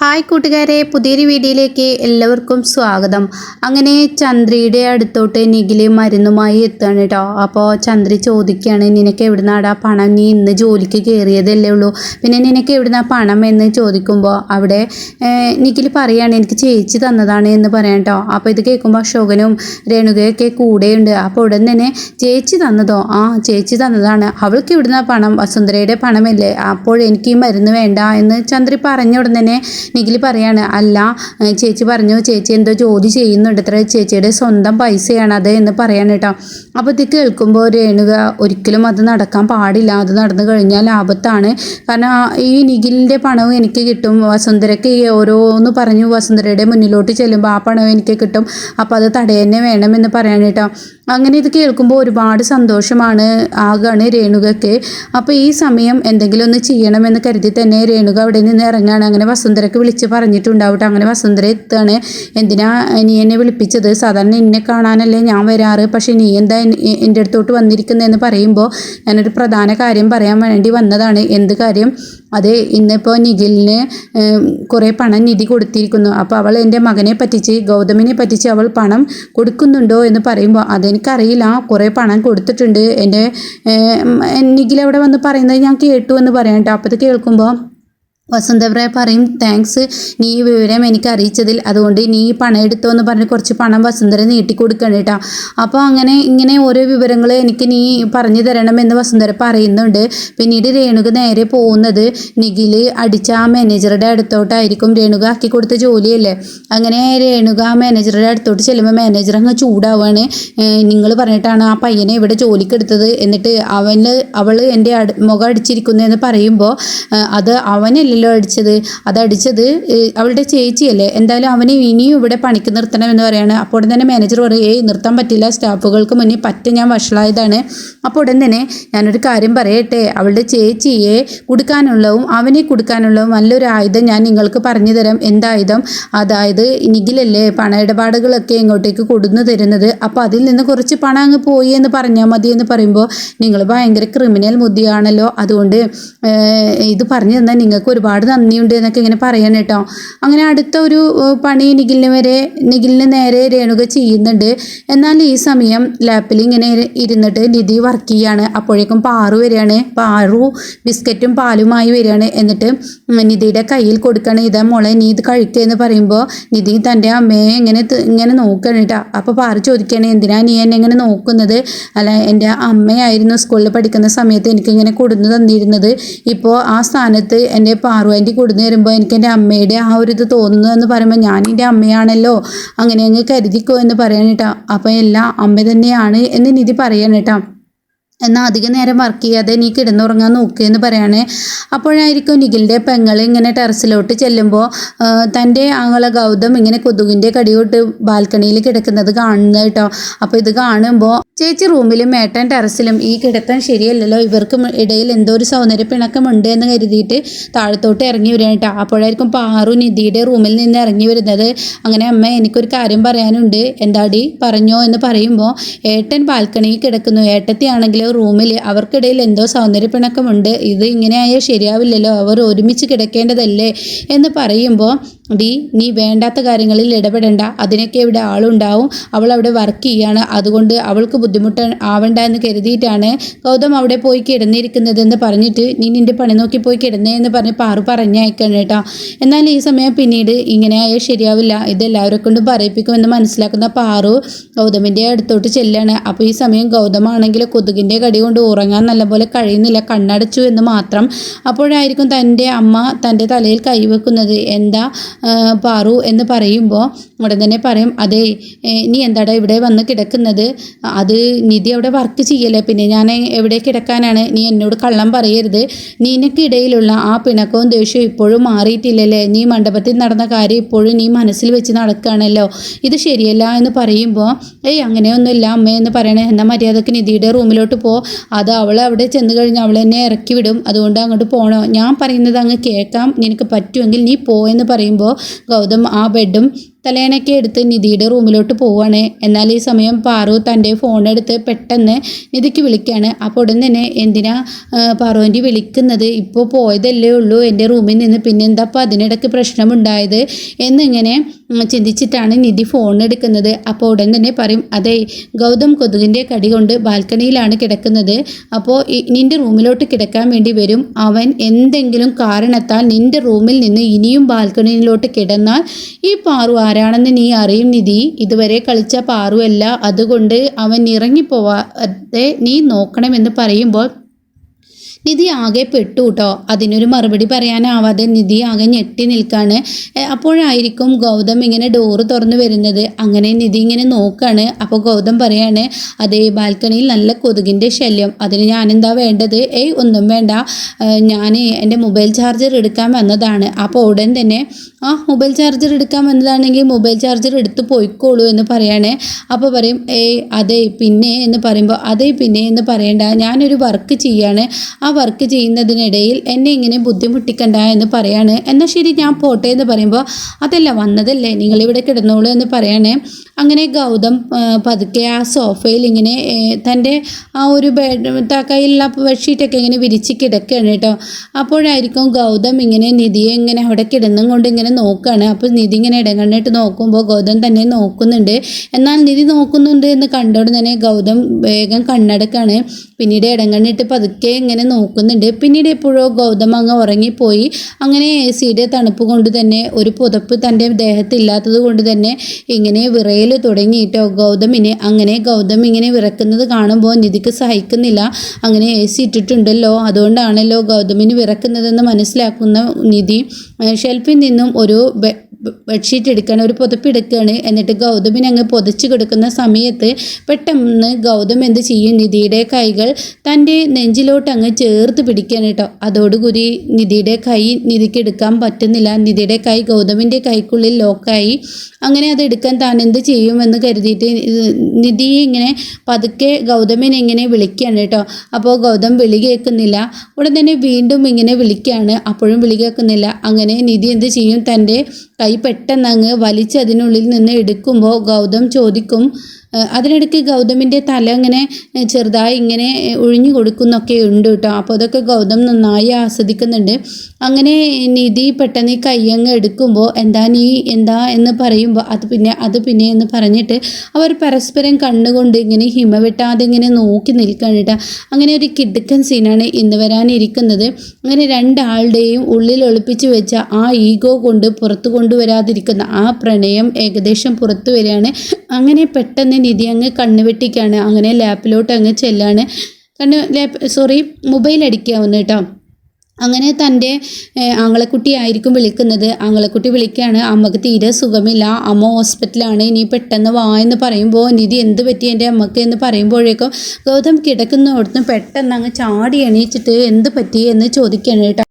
Hi കൂട്ടുകാരെ പുതിയൊരു വീഡിയോയിലേക്ക് എല്ലാവർക്കും സ്വാഗതം. അങ്ങനെ ചന്ദ്രയുടെ അടുത്തോട്ട് നിഖിൽ മരുന്നുമായി എത്തുകയാണ് കേട്ടോ അപ്പോൾ ചന്ദ്രി ചോദിക്കുകയാണ് നിനക്ക് എവിടുന്നാടാ പണം? നീ ഇന്ന് ജോലിക്ക് കയറിയതല്ലേ ഉള്ളൂ. പിന്നെ നിനക്ക് എവിടുന്നാ പണം? എന്ന് ചോദിക്കുമ്പോൾ അവിടെ നിഖിൽ പറയാണ് എനിക്ക് ചേച്ചി തന്നതാണ് എന്ന് പറയാം കേട്ടോ അപ്പോൾ ഇത് കേൾക്കുമ്പോൾ അശോകനും രേണുകയൊക്കെ കൂടെയുണ്ട്. അപ്പോൾ ഉടൻ തന്നെ ചേച്ചി തന്നതോ? ആ ചേച്ചി തന്നതാണ്. അവൾക്ക് ഇവിടുന്ന പണം? വസുന്ധരയുടെ പണമല്ലേ? അപ്പോൾ എനിക്ക് ഈ മരുന്ന് വേണ്ട എന്ന് ചന്ദ്രി പറഞ്ഞ ഉടൻ തന്നെ നിഖിൽ പറയാണ് അല്ല ചേച്ചി പറഞ്ഞു ചേച്ചി എന്തോ ജോലി ചെയ്യുന്നുണ്ട് ഇത്ര ചേച്ചിയുടെ സ്വന്തം പൈസയാണ് അത് എന്ന് പറയാണ് കേട്ടോ. അപ്പോൾ ഇത് കേൾക്കുമ്പോൾ രേണുക ഒരിക്കലും അത് നടക്കാൻ പാടില്ല അത് നടന്നു കഴിഞ്ഞാൽ ലാഭത്താണ് കാരണം ഈ നിഖിലിന്റെ പണവും എനിക്ക് കിട്ടും വസുന്ധരയ്ക്ക് ഈ ഓരോന്ന് പറഞ്ഞു വസുന്ധരയുടെ മുന്നിലോട്ട് ചെല്ലുമ്പോൾ ആ പണവും എനിക്ക് കിട്ടും അപ്പോൾ അത് തടയന്നെ വേണമെന്ന് പറയാൻ കേട്ടോ. അങ്ങനെ ഇത് കേൾക്കുമ്പോൾ ഒരുപാട് സന്തോഷമാണ്. ആകാണ് രേണുകയ്ക്ക് അപ്പോൾ ഈ സമയം എന്തെങ്കിലും ഒന്ന് ചെയ്യണമെന്ന് കരുതി തന്നെ രേണുക അവിടെ നിന്ന് ഇറങ്ങാണ്. അങ്ങനെ വസുന്ധരക്ക് വിളിച്ച് പറഞ്ഞിട്ടുണ്ടാവട്ടെ. അങ്ങനെ വസുന്ധര എത്തുകയാണ് എന്തിനാ നീ എന്നെ വിളിപ്പിച്ചത്? സാധാരണ എന്നെ കാണാനല്ലേ ഞാൻ വരാറ്. പക്ഷേ നീ എന്താ എന്റെ അടുത്തോട്ട് വന്നിരിക്കുന്നതെന്ന് പറയുമ്പോൾ ഞാനൊരു പ്രധാന കാര്യം പറയാൻ വേണ്ടി വന്നതാണ്. എന്ത് കാര്യം? അതെ ഇന്നിപ്പോൾ നിഖിലിന് കുറേ പണം നിധി കൊടുത്തിരിക്കുന്നു. അപ്പോൾ അവൾ എന്റെ മകനെ പറ്റിച്ച് ഗൗതമിനെ പറ്റിച്ച് അവൾ പണം കൊടുക്കുന്നുണ്ടോ എന്ന് പറയുമ്പോൾ അതെനിക്കറിയില്ല. കുറേ പണം കൊടുത്തിട്ടുണ്ട്. എന്റെ നിഖിൽ അവിടെ വന്ന് പറയുന്നത് ഞാൻ കേട്ടു എന്ന് പറയാം കേട്ടോ. അപ്പോൾ കേൾക്കുമ്പോൾ വസന്തപ്രായ പറയും താങ്ക്സ് നീ ഈ വിവരം എനിക്ക് അറിയിച്ചതിൽ അതുകൊണ്ട് നീ ഈ പണം എടുത്തോ എന്ന് പറഞ്ഞ് കുറച്ച് പണം വസുന്ധര നീട്ടി കൊടുക്കണം കേട്ടോ. അപ്പോൾ അങ്ങനെ ഇങ്ങനെ ഓരോ വിവരങ്ങൾ എനിക്ക് നീ പറഞ്ഞു തരണമെന്ന് വസുന്ധര പറയുന്നുണ്ട്. പിന്നീട് രേണുക നേരെ പോകുന്നത് നിഖിൽ അടിച്ച ആ മാനേജറുടെ അടുത്തോട്ടായിരിക്കും. രേണുക ആക്കി കൊടുത്ത ജോലിയല്ലേ? അങ്ങനെ രേണുക ആ മാനേജറുടെ അടുത്തോട്ട് ചെല്ലുമ്പോൾ മാനേജർ അങ്ങ് ചൂടാവാണ്. നിങ്ങൾ പറഞ്ഞിട്ടാണ് ആ പയ്യനെ ഇവിടെ ജോലിക്ക് എടുത്തത്? എന്നിട്ട് അവന് അവൾ എന്റെ മുഖം അടിച്ചിരിക്കുന്നു എന്ന് പറയുമ്പോൾ അത് അവനല്ലല്ലോ അത് അടിച്ചത് അതടിച്ചത് അവളുടെ ചേച്ചിയല്ലേ. എന്തായാലും അവനെ ഇനിയും ഇവിടെ പണിക്ക് നിർത്തണം എന്ന് പറയാണ്. അപ്പോൾ ഉടൻ തന്നെ മാനേജർ പറയും ഏയ് നിർത്താൻ പറ്റില്ല. സ്റ്റാഫുകൾക്ക് മുന്നിൽ പറ്റ ഞാൻ വഷളായതാണ്. അപ്പോൾ ഉടൻ തന്നെ ഞാനൊരു കാര്യം പറയട്ടെ. അവളുടെ ചേച്ചിയെ കൊടുക്കാനുള്ളതും അവനെ കൊടുക്കാനുള്ളതും നല്ലൊരു ആയുധം ഞാൻ നിങ്ങൾക്ക് പറഞ്ഞു തരാം. എന്തായുധം അതായത് നിഖിലല്ലേ പണ ഇടപാടുകളൊക്കെ ഇങ്ങോട്ടേക്ക് കൊടുന്നു തരുന്നത്. അപ്പോൾ അതിൽ നിന്ന് കുറച്ച് പണം അങ്ങ് പോയി എന്ന് പറഞ്ഞാൽ മതി എന്ന് പറയുമ്പോൾ നിങ്ങൾ ഭയങ്കര ക്രിമിനൽ ബുദ്ധിയാണല്ലോ. അതുകൊണ്ട് ഇത് പറഞ്ഞു തന്നാൽ നിങ്ങൾക്ക് ഒരുപാട് നന്ദിയുണ്ട് എന്നൊക്കെ ഇങ്ങനെ പറയാൻ കേട്ടോ. അങ്ങനെ അടുത്ത ഒരു പണി നിഖിലിന് വരെ നിഖിലിന് നേരെ രേണുക ചെയ്യുന്നുണ്ട്. എന്നാൽ ഈ സമയം ലാപ്പിൽ ഇങ്ങനെ ഇര- ഇരുന്നിട്ട് നിധി വർക്ക് ചെയ്യാണ്. അപ്പോഴേക്കും പാറു വരികയാണ്. പാറു ബിസ്ക്കറ്റും പാലുമായി വരികയാണ്. എന്നിട്ട് നിധിയുടെ കയ്യിൽ കൊടുക്കണം ഇതാ മോളെ നീ ഇത് കഴിക്കുക എന്ന് പറയുമ്പോൾ നിധി തന്റെ അമ്മയെ ഇങ്ങനെ ഇങ്ങനെ നോക്കണം കേട്ടോ. അപ്പോൾ പാറു ചോദിക്കുകയാണ് എന്തിനാ നീ എന്നെ ഇങ്ങനെ നോക്കുന്നത്? അല്ല എന്റെ അമ്മയായിരുന്നു സ്കൂളിൽ പഠിക്കുന്ന സമയത്ത് എനിക്കിങ്ങനെ കൊടുന്നു തന്നിരുന്നത്. ഇപ്പോൾ ആ സ്ഥാനത്ത് എന്റെ പാറു ആന്റി കൊടുന്നു തരുമ്പോൾ എനിക്ക് എന്റെ അമ്മയുടെ ആ ഒരു ഇത് തോന്നുന്നു എന്ന് പറയുമ്പോൾ ഞാൻ എന്റെ അമ്മയാണല്ലോ അങ്ങനെ അങ്ങ് കരുതിക്കോ എന്ന് പറയാൻ കേട്ടോ അപ്പോൾ എല്ലാം അമ്മ തന്നെയാണ് എന്ന് നിധി പറയാൻ കേട്ടോ എന്നാൽ അധികം നേരം വർക്ക് ചെയ്യാതെ നീ കിടന്നുറങ്ങാൻ നോക്കുക എന്ന് പറയാണ്. അപ്പോഴായിരിക്കും നിഖിലിന്റെ പെങ്ങൾ ഇങ്ങനെ ടെറസിലോട്ട് ചെല്ലുമ്പോൾ തന്റെ ആങ്ങള ഗൗതം ഇങ്ങനെ കൊതുകിന്റെ കടിയോട്ട് ബാൽക്കണിയിൽ കിടക്കുന്നത് കാണുന്നത് കേട്ടോ. അപ്പോൾ ഇത് കാണുമ്പോൾ ചേച്ചി റൂമിലും ഏട്ടൻ ടെറസിലും ഈ കിടത്തം ശരിയല്ലല്ലോ. ഇവർക്ക് ഇടയിൽ എന്തോ ഒരു സൗന്ദര്യ പിണക്കമുണ്ട് എന്ന് കരുതിയിട്ട് താഴത്തോട്ട് ഇറങ്ങി വരികയാണ് കേട്ടോ. അപ്പോഴായിരിക്കും പാറു നിധിയുടെ റൂമിൽ നിന്ന് ഇറങ്ങി വരുന്നത്. അങ്ങനെ അമ്മ എനിക്കൊരു കാര്യം പറയാനുണ്ട്. എന്താടി? പറഞ്ഞോ എന്ന് പറയുമ്പോൾ ഏട്ടൻ ബാൽക്കണിയിൽ കിടക്കുന്നു. ഏട്ടത്തിയാണെങ്കിൽ റൂമിൽ അവർക്കിടയിൽ എന്തോ സൗന്ദര്യ പിണക്കമുണ്ട് ഇത് ഇങ്ങനെ ആയാൽ ശരിയാവില്ലല്ലോ. അവർ ഒരുമിച്ച് കിടക്കേണ്ടതല്ലേ എന്ന് പറയുമ്പോൾ ഡി നീ വേണ്ടാത്ത കാര്യങ്ങളിൽ ഇടപെടണ്ട. അതിനൊക്കെ ഇവിടെ ആളുണ്ടാവും. അവൾ അവിടെ വർക്ക് ചെയ്യാണ്. അതുകൊണ്ട് അവൾക്ക് ബുദ്ധിമുട്ട് ആവണ്ട എന്ന് കരുതിയിട്ടാണ് ഗൗതം അവിടെ പോയി കിടന്നിരിക്കുന്നതെന്ന് പറഞ്ഞിട്ട് നീ നിന്റെ പണി നോക്കി പോയി കിടന്നേ എന്ന് പറഞ്ഞ് പാറു പറഞ്ഞയക്കണം കേട്ടോ. എന്നാൽ ഈ സമയം പിന്നീട് ഇങ്ങനെ ആയാൽ ശരിയാവില്ല. ഇത് എല്ലാവരെ കൊണ്ടും പറയിപ്പിക്കുമെന്ന് മനസ്സിലാക്കുന്ന പാറു ഗൗതമിന്റെ അടുത്തോട്ട് ചെല്ലാണ്. അപ്പോൾ ഈ സമയം ഗൗതമാണെങ്കിൽ കൊതുകിന്റെ കടി കൊണ്ട് ഉറങ്ങാൻ നല്ലപോലെ കഴിയുന്നില്ല കണ്ണടച്ചു എന്ന് മാത്രം. അപ്പോഴായിരിക്കും തന്റെ അമ്മ തന്റെ തലയിൽ കൈവെക്കുന്നത് എന്താ പാറു എന്ന് പറയുമ്പോൾ ഉടൻ തന്നെ പറയും അതെ നീ എന്താടാ ഇവിടെ വന്ന് കിടക്കുന്നത്? അത് നിധി അവിടെ വർക്ക് ചെയ്യല്ലേ? പിന്നെ ഞാൻ എവിടെ കിടക്കാനാണ്? നീ എന്നോട് കള്ളം പറയരുത്. നീ നിനക്കിടയിലുള്ള ആ പിണക്കവും ദേഷ്യവും ഇപ്പോഴും മാറിയിട്ടില്ലല്ലേ? നീ മണ്ഡപത്തിൽ നടന്ന കാര്യം ഇപ്പോഴും നീ മനസ്സിൽ വെച്ച് നടക്കുകയാണല്ലോ. ഇത് ശരിയല്ല എന്ന് പറയുമ്പോൾ ഏയ് അങ്ങനെയൊന്നുമില്ല അമ്മ എന്ന് പറയണേ എന്നാൽ മര്യാദയ്ക്ക് നിധിയുടെ റൂമിലോട്ട് അത് അവൾ അവിടെ ചെന്ന് കഴിഞ്ഞാൽ അവൾ എന്നെ ഇറക്കി വിടും. അതുകൊണ്ട് അങ്ങോട്ട് പോകണോ ഞാൻ പറയുന്നത് അങ്ങ് കേൾക്കാം. നിനക്ക് പറ്റുമെങ്കിൽ നീ പോയെന്ന് പറയുമ്പോൾ ഗൗതം ആ ബെഡും തലേനൊക്കെ എടുത്ത് നിധിയുടെ റൂമിലോട്ട് പോവാണ്. എന്നാൽ ഈ സമയം പാറു തന്റെ ഫോണെടുത്ത് പെട്ടെന്ന് നിധിക്ക് വിളിക്കുകയാണ് അപ്പോൾ ഉടൻ തന്നെ എന്തിനാ പാറുവിന്റെ വിളിക്കുന്നത്? ഇപ്പോൾ പോയതല്ലേ ഉള്ളൂ എന്റെ റൂമിൽ നിന്ന്. പിന്നെ എന്താ അപ്പോൾ അതിനിടയ്ക്ക് പ്രശ്നമുണ്ടായത്? എന്നിങ്ങനെ ചിന്തിച്ചിട്ടാണ് നിധി ഫോൺ എടുക്കുന്നത്. അപ്പോൾ ഉടൻ തന്നെ പറയും അതെ ഗൗതം കൊതുകിന്റെ കടി കൊണ്ട് ബാൽക്കണിയിലാണ് കിടക്കുന്നത്. അപ്പോൾ നിന്റെ റൂമിലോട്ട് കിടക്കാൻ വേണ്ടി വരും. അവൻ എന്തെങ്കിലും കാരണത്താൽ നിന്റെ റൂമിൽ നിന്ന് ഇനിയും ബാൽക്കണിയിലോട്ട് കിടന്നാൽ ഈ പാറു ആരാണെന്ന് നീ അറിയും നിധി. ഇതുവരെ കളിച്ച പാറുവല്ല അതുകൊണ്ട് അവൻ ഇറങ്ങിപ്പോവാതെ നീ നോക്കണമെന്ന് പറയുമ്പോൾ നിധി ആകെ പെട്ടു കേട്ടോ അതിനൊരു മറുപടി പറയാനാവാതെ നിധി ആകെ ഞെട്ടി നിൽക്കാണ്. അപ്പോഴായിരിക്കും ഗൗതം ഇങ്ങനെ ഡോറ് തുറന്നു വരുന്നത്. അങ്ങനെ നിധി ഇങ്ങനെ നോക്കാണ്. അപ്പോൾ ഗൗതം പറയാണ് അതേ ബാൽക്കണിയിൽ നല്ല കൊതുകിന്റെ ശല്യം. അതിന് എന്താ വേണ്ടത്? ഏയ് ഒന്നും വേണ്ട. ഞാൻ എന്റെ മൊബൈൽ ചാർജർ എടുക്കാൻ വന്നതാണ്. അപ്പോൾ ഉടൻ തന്നെ ആ മൊബൈൽ ചാർജർ എടുക്കാൻ വന്നതാണെങ്കിൽ മൊബൈൽ ചാർജർ എടുത്ത് പോയിക്കോളൂ എന്ന് പറയാണ്. അപ്പോൾ പറയും ഏയ് അതെ പിന്നെ എന്ന് പറയുമ്പോൾ അതേ പിന്നെ എന്ന് പറയണ്ട. ഞാനൊരു വർക്ക് ചെയ്യാണ്. ആ വർക്ക് ചെയ്യുന്നതിനിടയിൽ എന്നെ ഇങ്ങനെ ബുദ്ധിമുട്ടിക്കണ്ട എന്ന് പറയാണ്. എന്നാൽ ശരി ഞാൻ പോട്ടെ എന്ന് പറയുമ്പോൾ അതല്ല വന്നതല്ലേ നിങ്ങളിവിടെ കിടന്നോളൂ എന്ന് പറയാണ്. അങ്ങനെ ഗൗതം പതുക്കെ ആ സോഫയിൽ ഇങ്ങനെ തന്റെ ആ ഒരു ബെഡ് തക്കയിലുള്ള ബെഡ്ഷീറ്റൊക്കെ ഇങ്ങനെ വിരിച്ച് കിടക്കുകയാണ് കേട്ടോ. അപ്പോഴായിരിക്കും ഗൗതം ഇങ്ങനെ നിധിയെ ഇങ്ങനെ അവിടെ കിടന്നും കൊണ്ട് ഇങ്ങനെ നോക്കുകയാണ്. അപ്പോൾ നിധി ഇങ്ങനെ ഇടങ്ങണ്ണിട്ട് നോക്കുമ്പോൾ ഗൗതം തന്നെ നോക്കുന്നുണ്ട്. എന്നാൽ നിധി നോക്കുന്നുണ്ട് എന്ന് കണ്ടോടെ തന്നെ ഗൗതം വേഗം കണ്ണടക്കാണ്. പിന്നീട് ഇടങ്ങണ്ണിട്ട് പതുക്കെ ഇങ്ങനെ നോക്കുന്നുണ്ട്. പിന്നീട് എപ്പോഴോ ഗൗതം അങ്ങ് ഉറങ്ങിപ്പോയി. അങ്ങനെ എ സിയുടെ തണുപ്പ് കൊണ്ട് തന്നെ ഒരു പുതപ്പ് തന്റെ ദേഹത്തില്ലാത്തത് കൊണ്ട് തന്നെ ഇങ്ങനെ വിറയൽ തുടങ്ങിയിട്ടോ ഗൗതമിനെ അങ്ങനെ ഗൗതം ഇങ്ങനെ വിറക്കുന്നത് കാണുമ്പോൾ നിധിക്ക് സഹിക്കുന്നില്ല. അങ്ങനെ എ സി ഇട്ടിട്ടുണ്ടല്ലോ. അതുകൊണ്ടാണല്ലോ ഗൗതമിന് വിറക്കുന്നതെന്ന് മനസ്സിലാക്കുന്ന നിധി ഷെൽഫിൽ നിന്നും ഒരു ബെഡ്ഷീറ്റ് എടുക്കുകയാണ് ഒരു പുതപ്പ് എടുക്കുകയാണ് എന്നിട്ട് ഗൗതമിനെ അങ്ങ് പുതച്ചു കൊടുക്കുന്ന സമയത്ത് പെട്ടെന്ന് ഗൗതം എന്ത് ചെയ്യും? നിധിയുടെ കൈകൾ തന്റെ നെഞ്ചിലോട്ട് അങ്ങ് ചേർത്ത് പിടിക്കുകയാണ് കേട്ടോ. അതോടുകൂടി നിധിയുടെ കൈ നിധിക്ക് എടുക്കാൻ പറ്റുന്നില്ല. നിധിയുടെ കൈ ഗൗതമിന്റെ കൈക്കുള്ളിൽ ലോക്കായി. അങ്ങനെ അത് എടുക്കാൻ താൻ എന്ത് ചെയ്യുമെന്ന് കരുതിയിട്ട് നിധി ഇങ്ങനെ പതുക്കെ ഗൗതമിനെ ഇങ്ങനെ വിളിക്കുകയാണ് കേട്ടോ. അപ്പോൾ ഗൗതം വിളി കേൾക്കുന്നില്ല. ഉടൻ തന്നെ വീണ്ടും ഇങ്ങനെ വിളിക്കുകയാണ്. അപ്പോഴും വിളി കേൾക്കുന്നില്ല. അങ്ങനെ നിധി എന്ത് ചെയ്യും? തന്റെ കൈ പെട്ടെന്നങ്ങ് വലിച്ചതിനുള്ളിൽ നിന്ന് എടുക്കുമ്പോൾ ഗൗതം ചോദിക്കും അതിനിടയ്ക്ക് ഗൗതമിന്റെ തല ഇങ്ങനെ ചെറുതായി ഇങ്ങനെ ഒഴിഞ്ഞു കൊടുക്കുന്നൊക്കെ ഉണ്ട് കേട്ടോ. അപ്പോൾ അതൊക്കെ ഗൗതം നന്നായി ആസ്വദിക്കുന്നുണ്ട്. അങ്ങനെ നിധി പെട്ടെന്ന് ഈ കയ്യങ്ങ് എടുക്കുമ്പോൾ എന്താ നീ എന്താ എന്ന് പറയുമ്പോൾ അത് പിന്നെ അത് പിന്നെ എന്ന് പറഞ്ഞിട്ട് അവർ പരസ്പരം കണ്ണുകൊണ്ട് ഇങ്ങനെ ഹിമ വെട്ടാതെ ഇങ്ങനെ നോക്കി നിൽക്കുകയാണ് കേട്ടോ. അങ്ങനെ ഒരു കിടുക്കൻ സീനാണ് ഇന്ന് വരാനിരിക്കുന്നത്. അങ്ങനെ രണ്ടാളുടെയും ഉള്ളിൽ ഒളിപ്പിച്ച് വെച്ച ആ ഈഗോ കൊണ്ട് പുറത്തു കൊണ്ടുവരാതിരിക്കുന്ന ആ പ്രണയം ഏകദേശം പുറത്തു വരികയാണ്. അങ്ങനെ പെട്ടെന്ന് നിധി അങ്ങ് കണ്ണ് വെട്ടിക്കാണ്. അങ്ങനെ ലാപ്പിലോട്ട് അങ്ങ് ചെല്ലാണ്. കണ്ണ് ലാപ്പ് സോറി മൊബൈൽ അടിക്കാവുന്ന കേട്ടോ. അങ്ങനെ തന്റെ ആങ്ങളെക്കുട്ടി ആയിരിക്കും വിളിക്കുന്നത്. ആങ്ങളെക്കുട്ടി വിളിക്കുകയാണ് അമ്മയ്ക്ക് തീരെ സുഖമില്ല. അമ്മ ഹോസ്പിറ്റലാണ്. ഇനി പെട്ടെന്ന് വാ എന്ന് പറയുമ്പോൾ നിധി എന്ത് പറ്റി എന്റെ അമ്മയ്ക്ക്? എന്ന് പറയുമ്പോഴേക്കും ഗൗതം കിടക്കുന്നിടത്തും പെട്ടെന്ന് അങ്ങ് ചാടി എണീച്ചിട്ട് എന്ത് പറ്റി? എന്ന് ചോദിക്കുകയാണ് കേട്ടോ.